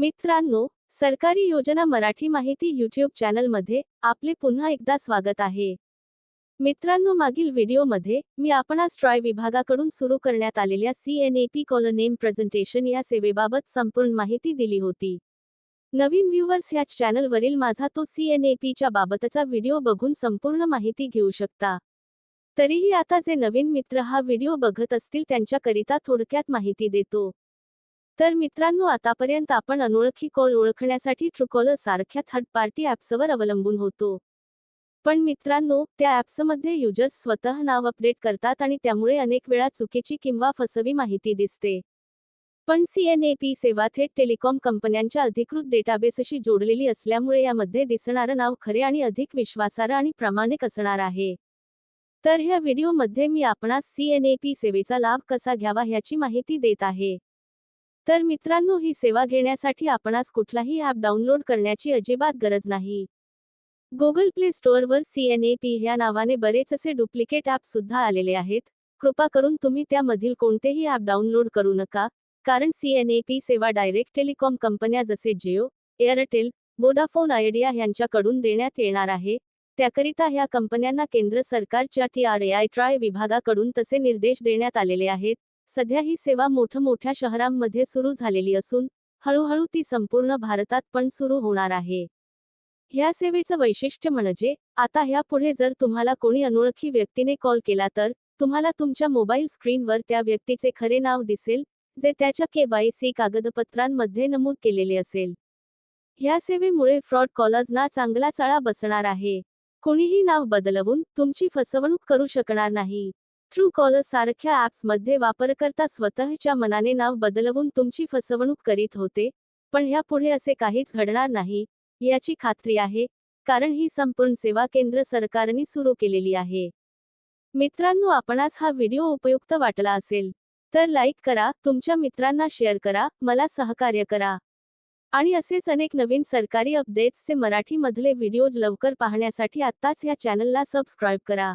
मित्रांनो सरकारी योजना मराठी माहिती यूट्यूब चॅनलमध्ये आपले पुन्हा एकदा स्वागत आहे. मित्रांनो मागील व्हिडिओमध्ये मी आपणास ट्रॉय विभागाकडून सुरू करण्यात आलेल्या C N A P call name presentation या सेवेबाबत संपूर्ण माहिती दिली होती. नवीन व्ह्यूवर्स ह्या चॅनलवरील माझा तो सी एन ए पीच्या बाबतचा व्हिडिओ बघून संपूर्ण माहिती घेऊ शकता. तरीही आता जे नवीन मित्र हा व्हिडिओ बघत असतील त्यांच्याकरिता थोडक्यात माहिती देतो. तर मित्रांनो आतापर्यंत आपण अनोळखी कॉल ओळखण्यासाठी ट्रुकॉलर सारख्या थर्ड पार्टी ॲप्सवर अवलंबून होतो. पण मित्रांनो त्या ॲप्समध्ये युजर्स स्वतः नाव अपडेट करतात आणि त्यामुळे अनेक वेळा चुकीची किंवा फसवी माहिती दिसते. पण सी एन ए पी सेवा थेट टेलिकॉम कंपन्यांच्या अधिकृत डेटाबेसशी जोडलेली असल्यामुळे यामध्ये दिसणारं नाव खरे आणि अधिक विश्वासार्ह आणि प्रामाणिक असणार आहे. तर ह्या व्हिडिओमध्ये मी आपणास सी एन ए पी सेवेचा लाभ कसा घ्यावा ह्याची माहिती देत आहे. तर मित्रांनो ही सेवा घेण्यासाठी आपणास कुठलाही ॲप डाउनलोड करण्याची अजिबात गरज नाही. गुगल प्ले स्टोअरवर सी एन ए पी ह्या नावाने बरेच असे डुप्लिकेट ॲप सुद्धा आलेले आहेत. कृपा करून तुम्ही त्यामधील कोणतेही ॲप डाउनलोड करू नका कारण सी एन ए पी सेवा डायरेक्ट टेलिकॉम कंपन्या जसे जिओ एअरटेल वोडाफोन आयडिया यांच्याकडून देण्यात येणार आहे. त्याकरिता ह्या कंपन्यांना केंद्र सरकारच्या T R A I TRAI विभागाकडून तसे निर्देश देण्यात आलेले आहेत. सध्या ही सेवा मोठमोठ्या शहरांमध्ये सुरू झालेली असून हळूहळू ती संपूर्ण भारतात पण सुरू होणार आहे. ह्या सेवेचं वैशिष्ट्य म्हणजे आता ह्यापुढे जर तुम्हाला कोणी अनोळखी व्यक्तीने कॉल केला तर तुम्हाला तुमच्या मोबाईल स्क्रीनवर त्या व्यक्तीचे खरे नाव दिसेल जे त्याच्या के वाय सी कागदपत्रांमध्ये नमूद केलेले असेल. ह्या सेवेमुळे फ्रॉड कॉलर्सना चांगला चाळा बसणार आहे. कोणीही नाव बदलवून तुमची फसवणूक करू शकणार नाही. ट्रू कॉलर सारख्या ॲप्समध्ये वापरकर्ता स्वतःच्या मनाने नाव बदलवून तुमची फसवणूक करीत होते पण ह्यापुढे असे काहीच घडणार नाही याची खात्री आहे कारण ही संपूर्ण सेवा केंद्र सरकारने सुरू केलेली आहे. मित्रांनो आपणास हा व्हिडिओ उपयुक्त वाटला असेल तर लाईक करा तुमच्या मित्रांना शेअर करा मला सहकार्य करा. आणि असेच अनेक नवीन सरकारी अपडेट्सचे मराठीमधले व्हिडिओज लवकर पाहण्यासाठी आत्ताच या चॅनलला सबस्क्राईब करा.